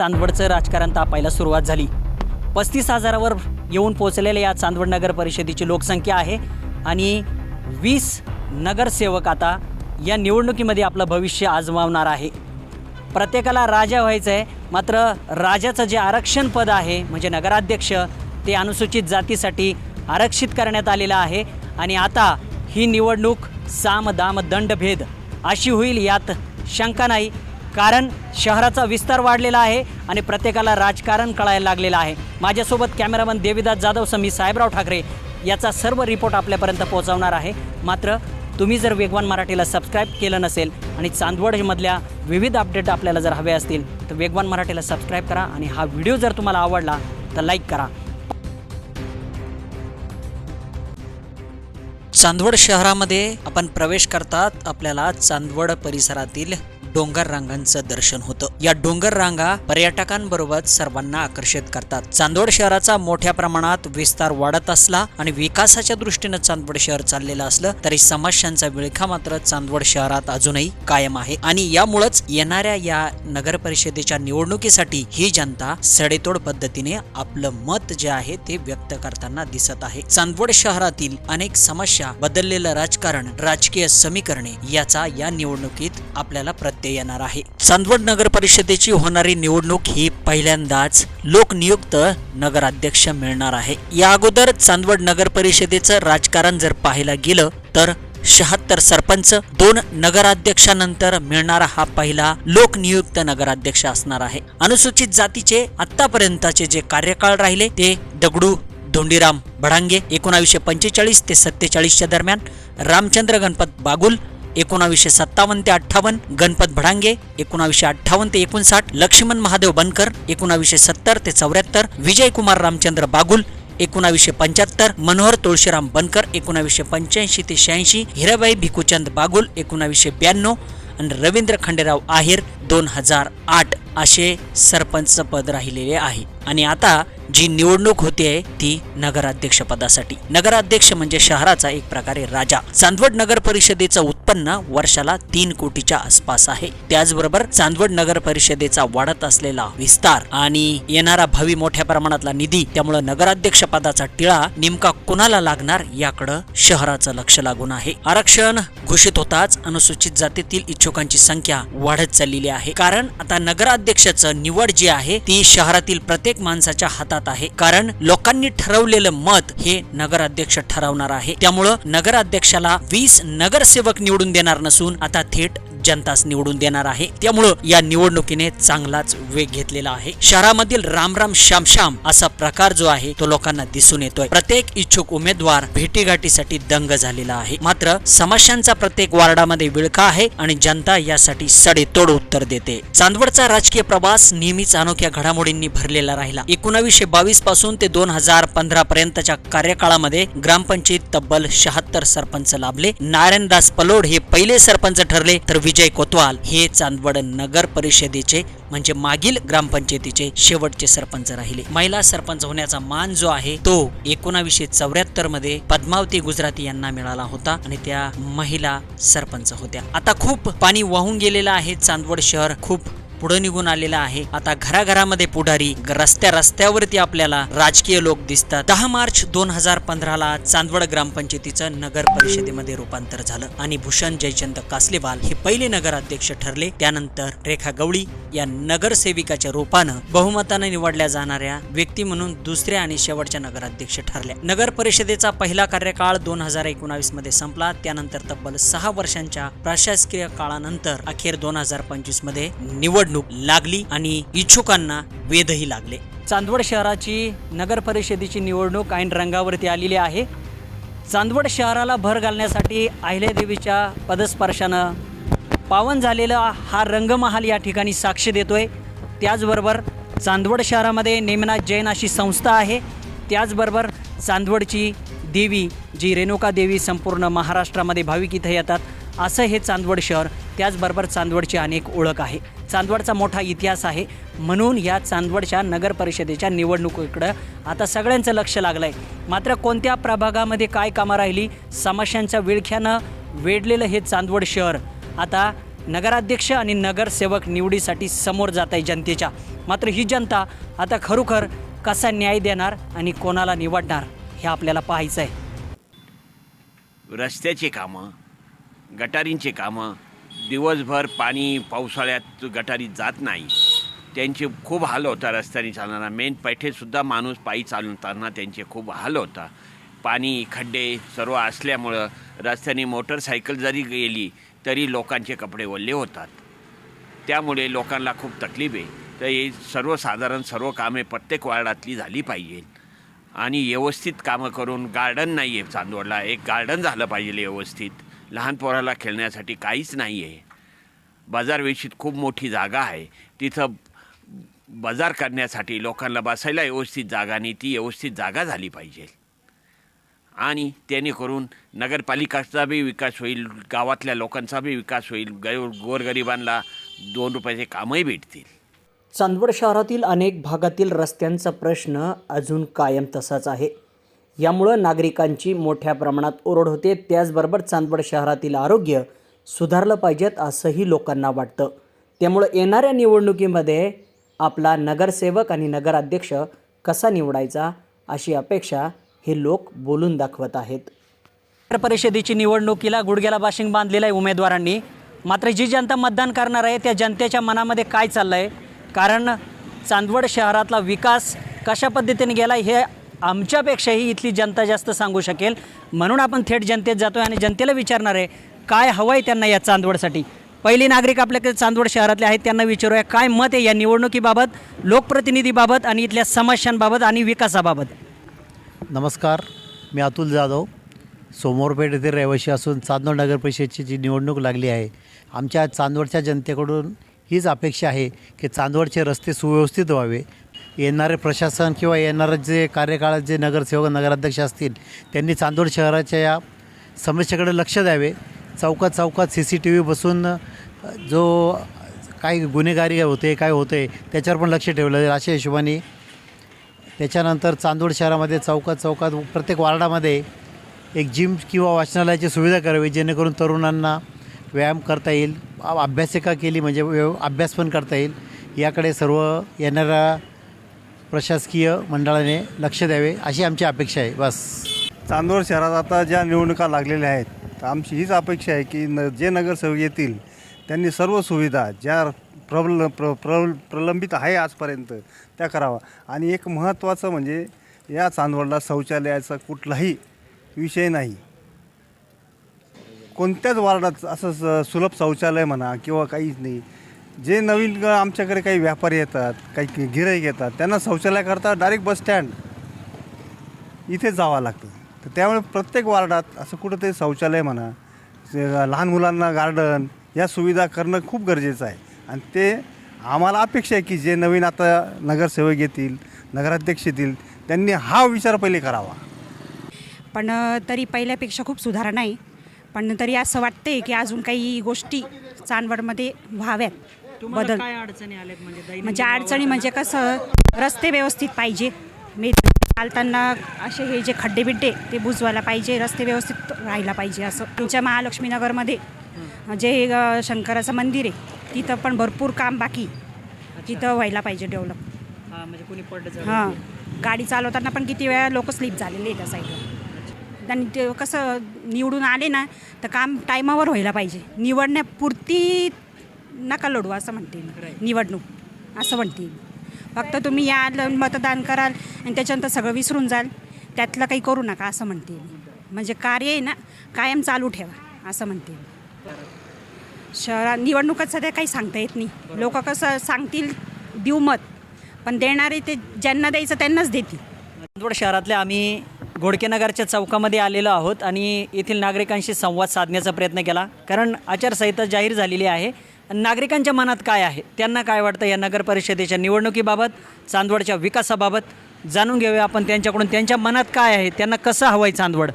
चांदवडचं राजकारण तापायला सुरुवात झाली. पस्तीस हजारावर येऊन पोचलेल्या या चांदवड नगर परिषदेची लोकसंख्या आहे आणि वीस नगरसेवक आता या निवडणुकीमध्ये आपलं भविष्य आजमावणार आहे. प्रत्येकाला राजा व्हायचं आहे मात्र राजाचं जे आरक्षण पद आहे म्हणजे नगराध्यक्ष ते अनुसूचित जातीसाठी आरक्षित करण्यात आलेलं आहे आणि आता ही निवडणूक साम दाम दंडभेद अशी होईल यात शंका नाही. कारण शहराचा विस्तार वाढलेला आहे आणि प्रत्येकाला राजकारण कळायला लागलेलं आहे. माझ्यासोबत कॅमेरामन देवीदास जाधव समी साहेबराव ठाकरे याचा सर्व रिपोर्ट आपल्यापर्यंत पोहोचवणार आहे. मात्र तुम्ही जर वेगवान मराठीला सबस्क्राईब केलं नसेल आणि चांदवडमधल्या विविध अपडेट आपल्याला जर हवे असतील तर वेगवान मराठीला सबस्क्राईब करा आणि हा व्हिडिओ जर तुम्हाला आवडला तर लाईक करा. चांदवड शहरामध्ये आपण प्रवेश करतात आपल्याला चांदवड परिसरातील डोंगर रांगांचं दर्शन होतं. या डोंगर रांगा पर्यटकांबरोबर सर्वांना आकर्षित करतात. चांदवड शहराचा मोठ्या प्रमाणात विस्तार वाढत असला आणि विकासाच्या दृष्टीनं चांदवड शहर चाललेलं असलं तरी समस्यांचा विळखा मात्र चांदवड शहरात अजूनही कायम आहे. आणि यामुळंच येणाऱ्या या नगर परिषदेच्या निवडणुकीसाठी ही जनता सडेतोड पद्धतीने आपलं मत जे आहे ते व्यक्त करताना दिसत आहे. चांदवड शहरातील अनेक समस्या बदललेलं राजकारण राजकीय समीकरणे याचा या निवडणुकीत आपल्याला प्रत्यय येणार आहे. चांदवड नगर परिषदेची होणारी निवडणूक ही पहिल्यांदाच लोकनियुक्त नगराध्यक्ष मिळणार आहे. या अगोदर चांदवड नगर परिषदेचं राजकारण जर पाहायला गेलं तर शहात्तर सरपंच दोन नगराध्यक्षानंतर मिळणारा हा पहिला लोकनियुक्त नगराध्यक्ष असणार आहे. अनुसूचित जातीचे आतापर्यंतचे जे कार्यकाळ राहिले ते दगडू धोंडीराम भडांगे एकोणावीसशे पंचेचाळीस ते सत्तेचाळीसच्या दरम्यान रामचंद्र गणपत बागुल एकोणावीसशे सत्तावन्न ते अठ्ठावन्न गणपत भडांगे एकोणावीसशे अठ्ठावन्न ते एकोणसाठ लक्ष्मण महादेव बनकर एकोणावीसशे सत्तर ते चौऱ्याहत्तर विजयकुमार रामचंद्र बागुल एकोणावीसशे पंच्याहत्तर मनोहर तुळशीराम बनकर एकोणावीसशे पंच्याऐंशी ते शहाऐंशी हिराबाई भिकुचंद बागुल एकोणावीसशे ब्याण्णव आणि रवींद्र खंडेराव आहेर दोन हजार आठ असे सरपंच पद राहिलेले आहे. आणि आता जी निवडणूक होते ती नगराध्यक्ष पदासाठी. नगराध्यक्ष म्हणजे शहराचा एक प्रकारे राजा. चांदवड नगर परिषदेचं उत्पन्न वर्षाला तीन कोटीच्या आसपास आहे. त्याचबरोबर चांदवड नगर परिषदेचा वाढत असलेला विस्तार आणि येणारा भावी मोठ्या प्रमाणातला निधी त्यामुळं नगराध्यक्ष पदाचा टिळा नेमका कोणाला लागणार याकडं शहराचं लक्ष लागून आहे. आरक्षण घोषित होताच अनुसूचित जातीतील इच्छुकांची संख्या वाढत चाललेली आहे. कारण आता नगराध्यक्षाचं निवड जी आहे ती शहरातील प्रत्येक माणसाच्या हातात आहे. कारण लोकांनी ठरवलेलं मत हे नगराध्यक्ष ठरवणार आहे. त्यामुळं नगराध्यक्षाला वीस नगरसेवक निवडून देणार नसून आता थेट जनताच निवडून देणार आहे. त्यामुळं या निवडणुकीने चांगलाच वेग घेतलेला आहे. शहरामधील रामराम श्यामश्याम असा प्रकार जो आहे तो लोकांना दिसून येतोय. प्रत्येक इच्छुक उमेदवार भेटीगाठीसाठी दंग झालेला आहे. मात्र समस्यांचा प्रत्येक वार्डामध्ये विळखा आहे आणि जनता यासाठी सडेतोड उत्तर देते. चांदवडचा राजकीय प्रवास नेहमीच अनोख्या घडामोडींनी भरलेला राहिला. एकोणावीसशे बावीसपासून ते दोन हजार पंधरा पर्यंतच्या कार्यकाळामध्ये ग्रामपंचायत तब्बल शहात्तर सरपंच लाभले. नारायणदास पलोड हे पहिले सरपंच ठरले तर विजय कोतवाल हे चांदवड नगर परिषदेचे म्हणजे मागील ग्रामपंचायतीचे शेवटचे सरपंच राहिले. महिला सरपंच होण्याचा मान जो आहे तो एकोणावीसशे चौऱ्याहत्तरमध्ये पद्मावती गुजराती यांना मिळाला होता आणि त्या महिला सरपंच होत्या. आता खूप पाणी वाहून गेलेलं आहे चांदवड शहर खूप पुढे निघून आलेला आहे. आता घराघरामध्ये पुढारी रस्त्या रस्त्यावरती आपल्याला राजकीय लोक दिसतात. दहा मार्च दोन हजार पंधराला चांदवड ग्रामपंचायतीचं नगर परिषदेमध्ये रूपांतर झालं आणि भूषण जयचंद कासलेवाल हे पहिले नगराध्यक्ष ठरले. त्यानंतर रेखा गवळी या नगरसेविकाच्या रूपानं बहुमताने निवडल्या जाणाऱ्या व्यक्ती म्हणून दुसऱ्या आणि शेवटच्या नगराध्यक्ष ठरल्या. नगर परिषदेचा पहिला कार्यकाळ दोन हजार एकोणावीसमध्ये संपला. त्यानंतर तब्बल सहा वर्षांच्या प्रशासकीय काळानंतर अखेर दोन हजार पंचवीसमध्ये निवडणूक लागली आणि इच्छुकांना वेधही लागले. चांदवड शहराची नगर परिषदेची निवडणूक ऐन रंगावरती आलेली आहे. चांदवड शहराला भर घालण्यासाठी अहिल्यादेवीच्या पदस्पर्शानं पावन झालेला हा रंगमहाल या ठिकाणी साक्ष देतोय. त्याचबरोबर चांदवड शहरामध्ये नेमनाथ जैन अशी संस्था आहे. त्याचबरोबर चांदवडची देवी जी रेणुका देवी संपूर्ण महाराष्ट्रामध्ये भाविक इथं येतात. असं हे चांदवड शहर त्याचबरोबर चांदवडची अनेक ओळख आहे. चांदवडचा मोठा इतिहास आहे. म्हणून या चांदवडच्या नगर परिषदेच्या निवडणुकीकडं आता सगळ्यांचं लक्ष लागलं आहे मात्र कोणत्या प्रभागामध्ये काय कामं राहिली? समस्यांच्या विळख्यानं वेढलेलं हे चांदवड शहर. आता नगराध्यक्ष आणि नगरसेवक निवडीसाठी समोर जात आहे जनतेच्या. मात्र ही जनता आता खरोखर कसा न्याय देणार आणि कोणाला निवडणार हे आपल्याला पाहायचं आहे रस्त्याचे कामं गटारींचे कामं दिवसभर पाणी पावसाळ्यात गटारी जात नाही. त्यांचे खूप हाल होता रस्त्याने चालताना मेन पैठेसुद्धा माणूस पायी चालताना त्यांचे खूप हाल होता. पाणी खड्डे सर्व असल्यामुळं रस्त्याने मोटरसायकल जरी गेली तरी लोकांचे कपडे ओले होतात. त्यामुळे लोकांना खूप तकलीफ आहे. तर हे सर्वसाधारण सर्व कामे प्रत्येक वार्डातली झाली पाहिजे. आणि व्यवस्थित कामं करून गार्डन नाही आहे चांदवडला. एक गार्डन झालं पाहिजे व्यवस्थित. लहान पोराला खेळण्यासाठी काहीच नाही आहे बाजारवेशीत खूप मोठी जागा आहे. तिथं बाजार करण्यासाठी लोकांना बसायला व्यवस्थित जागा नाही ती व्यवस्थित जागा झाली पाहिजे. आणि त्याने करून नगरपालिकाचा बी विकास होईल गावातल्या लोकांचा बी विकास होईल गै गोरगरिबांना दोन रुपयाचे कामही भेटतील. चांदवड शहरातील अनेक भागातील रस्त्यांचा प्रश्न अजून कायम तसाच आहे. यामुळं नागरिकांची मोठ्या प्रमाणात ओरड होते. त्याचबरोबर चांदवड शहरातील आरोग्य सुधारलं पाहिजेत असंही लोकांना वाटतं. त्यामुळं येणाऱ्या निवडणुकीमध्ये आपला नगरसेवक आणि नगराध्यक्ष कसा निवडायचा अशी अपेक्षा हे लोक बोलून दाखवत आहेत. नगर परिषदेची निवडणुकीला गुडघ्याला बाशिंग बांधलेलं आहे उमेदवारांनी. मात्र जी जनता मतदान करणार आहे त्या जनतेच्या मनामध्ये काय चाललं आहे कारण चांदवड शहरातला विकास कशा पद्धतीने गेला हे आमच्यापेक्षाही इथली जनता जास्त सांगू शकेल. म्हणून आपण थेट जनतेत जातो आहे आणि जनतेला विचारणार आहे काय हवं आहे त्यांना या चांदवडसाठी? पहिली नागरिक आपल्याकडे चांदवड शहरातले आहेत त्यांना विचारूया काय मत आहे या निवडणुकीबाबत लोकप्रतिनिधीबाबत आणि इथल्या समस्यांबाबत आणि विकासाबाबत? नमस्कार मी अतुल जाधव. सोमोरपेठ येथे रहिवासी असून चांदवड नगर परिषदेची जी निवडणूक लागली आहे आमच्या चांदवडच्या जनतेकडून हीच अपेक्षा आहे की चांदवडचे रस्ते सुव्यवस्थित व्हावे. येणारे प्रशासन किंवा येणारे जे कार्यकाळात जे नगरसेवक नगराध्यक्ष असतील त्यांनी चांदोड शहराच्या या समस्येकडे लक्ष द्यावे. चौकात चौकात सी सी टी व्ही बसून जो काही गुन्हेगारी होते काय होते त्याच्यावर पण लक्ष ठेवलं जाईल अशा हिशोबाने. त्याच्यानंतर चांदोड शहरामध्ये चौकात चौकात प्रत्येक वार्डामध्ये एक जिम किंवा वाचनालयाची सुविधा करावी जेणेकरून तरुणांना व्यायाम करता येईल. अभ्यासिका केली म्हणजे व्य अभ्यास पण करता येईल. याकडे सर्व येणाऱ्या प्रशासकीय मंडळाने लक्ष द्यावे अशी आमची अपेक्षा आहे. बस. चांदवड शहरात आता ज्या निवडणुका लागलेल्या आहेत तर आमची हीच अपेक्षा आहे की न जे नगरसेवक येतील त्यांनी सर्व सुविधा ज्या प्रबल प्र प्रबल प्रलंबित आहे आजपर्यंत त्या करावा. आणि एक महत्त्वाचं म्हणजे या चांदवडला शौचालयाचा कुठलाही विषय नाही. कोणत्याच वार्डात असं स- सुलभ शौचालय म्हणा किंवा काहीच नाही. जे नवीन आमच्याकडे काही व्यापारी येतात काही गिराईक येतात त्यांना शौचालयाकरता डायरेक्ट बस स्टँड इथे जावं लागतं. तर त्यामुळे प्रत्येक वार्डात असं कुठंतरी शौचालय म्हणा लहान मुलांना गार्डन या सुविधा करणं खूप गरजेचं आहे. आणि ते आम्हाला अपेक्षा आहे की जे नवीन आता नगरसेवक येतील नगराध्यक्ष येतील त्यांनी हा विचार पहिले करावा. पण तरी पहिल्यापेक्षा खूप सुधारणा आहे. पण तरी असं वाटते की अजून काही गोष्टी चांदवडमध्ये व्हाव्यात. बदल. काय अडचणी आल्यात म्हणजे म्हणजे अडचणी म्हणजे कसं रस्ते व्यवस्थित पाहिजे. मी चालताना असे हे जे खड्डे बिड्डे ते बुजवायला पाहिजे रस्ते व्यवस्थित राहायला पाहिजे असं. तुमच्या महालक्ष्मी नगरमध्ये जे अ, शंकराचं मंदिर आहे तिथं पण भरपूर काम बाकी तिथं व्हायला पाहिजे डेव्हलप. म्हणजे कोणी पडलं हां. गाडी चालवताना पण किती वेळा लोक स्लिप झालेले त्या साईडला. आणि ते कसं निवडून आले ना तर काम टायमावर व्हायला पाहिजे. निवडण्यापुरती नका लढू असं म्हणते मी. निवडणूक असं म्हणते मी. फक्त तुम्ही याल मतदान कराल आणि त्याच्यानंतर सगळं विसरून जाल. त्यातलं काही करू नका असं म्हणते मी. म्हणजे कार्य आहे ना कायम चालू ठेवा असं म्हणते मी. शहरात निवडणुकात सध्या काही सांगता येत नाही. लोक कसं सांगतील देऊ मत. पण देणारे ते ज्यांना द्यायचं त्यांनाच देतील. चांदवड शहरातल्या आम्ही घोडकेनगरच्या चौकामध्ये आलेलो आहोत आणि येथील नागरिकांशी संवाद साधण्याचा प्रयत्न केला. कारण आचारसंहिता जाहीर झालेली आहे. नागरिकांच्या मनात काय आहे? त्यांना काय वाटतं या नगर परिषदेच्या निवडणुकीबाबत चांदवडच्या विकासाबाबत? जाणून घेऊया आपण त्यांच्याकडून. त्यांच्या मनात काय आहे? त्यांना कसं हवं आहे चांदवड?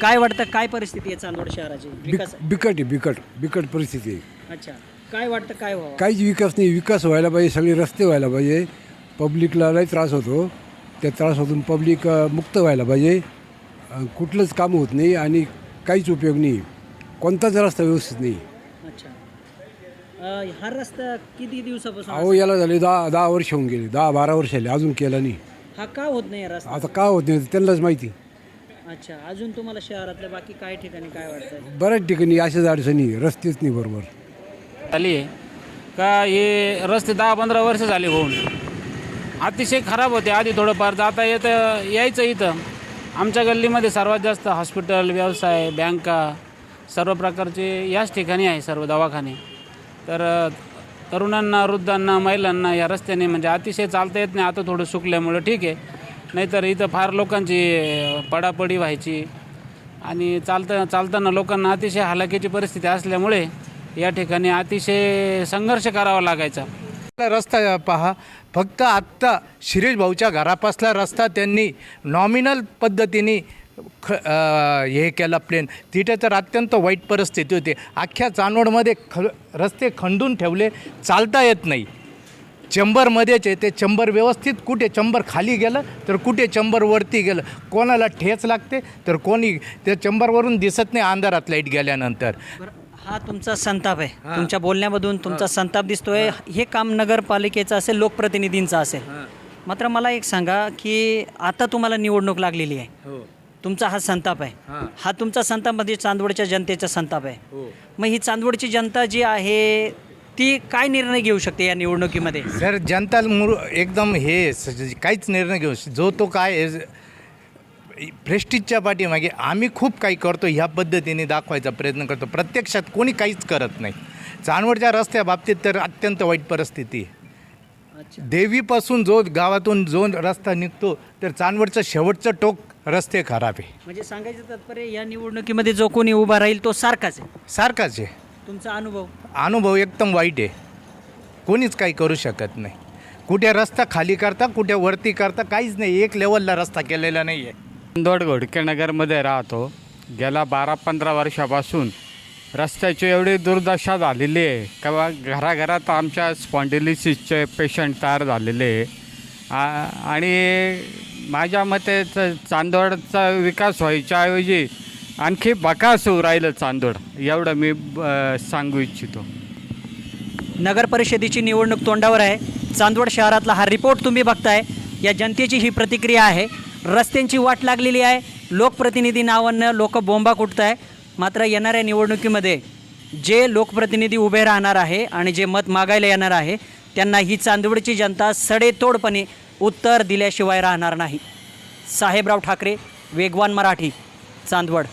काय वाटतं? काय परिस्थिती आहे चांदवड शहराची? विकास बिक- बिकट आहे बिकट. बिकट परिस्थिती आहे. अच्छा. काय वाटतं? काय व्हावं? काहीच विकास नाही. विकास व्हायला पाहिजे. सगळे रस्ते व्हायला पाहिजे. पब्लिकला लय त्रास होतो. त्या त्रासातून पब्लिक अ, मुक्त व्हायला पाहिजे. अ, कुठलंच काम होत नाही आणि काहीच उपयोग नाही. कोणताच रस्ता व्यवस्थित नाही. अच्छा. हा रस्ता किती दिवसापासून अहो याला झाले दहा दहा वर्ष होऊन गेले. दहा बारा वर्ष आले अजून केला नाही. हा का होत नाही रस्ता? आता का होत नाही त्यांनाच माहिती. अच्छा अजून तुम्हाला शहरातल्या बाकी काय ठिकाणी काय वाटतंय? बऱ्याच ठिकाणी अशाच अडचणी आहे, रस्तेच नाही बरोबर. झाली आहे. का हे रस्ते दहा पंधरा वर्ष झाले होऊन. अतिशय खराब होते. आधी थोडंफार जाता येतं यायचं इथं. आमच्या गल्लीमध्ये सर्वात जास्त हॉस्पिटल व्यवसाय बँका सर्व प्रकारचे याच ठिकाणी आहे सर्व दवाखाने. तर तरुणांना वृद्धांना महिलांना या रस्त्याने म्हणजे अतिशय चालता येत नाही. आता थोडं सुकल्यामुळं ठीक आहे. नाहीतर इथं फार लोकांची पडापडी व्हायची. आणि चालता चालताना लोकांना अतिशय हालाकीची परिस्थिती असल्यामुळे या ठिकाणी अतिशय संघर्ष करावा लागायचा. रस्ता पहा. फक्त आत्ता शिरीष भाऊच्या घरापासला रस्ता त्यांनी नॉमिनल पद्धतीने ख हे केला प्लेन तिथे तर अत्यंत वाईट परिस्थिती होती. अख्ख्या चांदवडमध्ये ख रस्ते खंडून ठेवले चालता येत नाही. चंबरमध्येच आहे. ते चंबर व्यवस्थित कुठे चंबर खाली गेलं तर कुठे चंबर वरती गेलं? कोणाला ठेच लागते तर कोणी त्या चंबरवरून दिसत नाही अंधारात लाइट गेल्यानंतर. हा तुमचा संताप आहे. तुमच्या बोलण्यामधून तुमचा संताप दिसतोय. हे. काम नगरपालिकेचं असेल लोकप्रतिनिधींचं असेल. मात्र मला एक सांगा की आता तुम्हाला निवडणूक लागलेली आहे. तुमचा हा संताप आहे. हा. तुमचा संताप म्हणजे चांदवडच्या जनतेचा संताप आहे. मग ही चांदवडची जनता जी आहे ती काय निर्णय घेऊ शकते या निवडणुकीमध्ये? सर जनता मुर एकदम हे काहीच निर्णय घेऊ जो तो काय प्रेस्टिजच्या पाठीमागे आम्ही खूप काही करतो ह्या पद्धतीने दाखवायचा प्रयत्न करतो. प्रत्यक्षात कोणी काहीच करत नाही. चांदवडच्या रस्त्या बाबतीत तर अत्यंत वाईट परिस्थिती आहे. देवीपासून जो गावातून जो रस्ता निघतो तर चांदवडचं शेवटचं टोक रस्ते खराब आहे. म्हणजे सांगायचं तात्पर्य या निवडणुकीमध्ये जो कोणी उभा राहील तो सारखाच आहे. सारखाच आहे. तुमचा अनुभव? अनुभव एकदम वाईट आहे. कोणीच काही करू शकत नाही. कुठे रस्ता खाली करता कुठे वरती करता काहीच नाही. एक लेवलला रस्ता केलेला नाही आहे दोड घोडकेनगरमध्ये राहतो. गेल्या बारा पंधरा वर्षापासून रस्त्याची एवढी दुर्दशा झालेली आहे. का बा घराघरात आमच्या स्पॉन्डिलिसिसचे पेशंट तयार झालेले आहे. आ- आणि माझ्या मते च- विकास व्हायच्या ऐवजी आणखी बकास होऊ राहिलं चांदोड एवढं मी ब- सांगू इच्छितो. नगर परिषदेची निवडणूक तोंडावर आहे. चांदवड शहरातला हा रिपोर्ट तुम्ही बघताय. या जनतेची ही प्रतिक्रिया आहे. रस्त्यांची वाट लागलेली आहे. लोकप्रतिनिधी नावानं लोक बोंबा कुटत आहे मात्र येणाऱ्या निवडणुकीमध्ये जे लोकप्रतिनिधी उभे राहणार आहे आणि जे मत मागायला येणार आहे त्यांना ही चांदवडची जनता सडेतोडपणे उत्तर दिल्याशिवाय राहणार नाही. साहेबराव ठाकरे वेगवान मराठी चांदवड.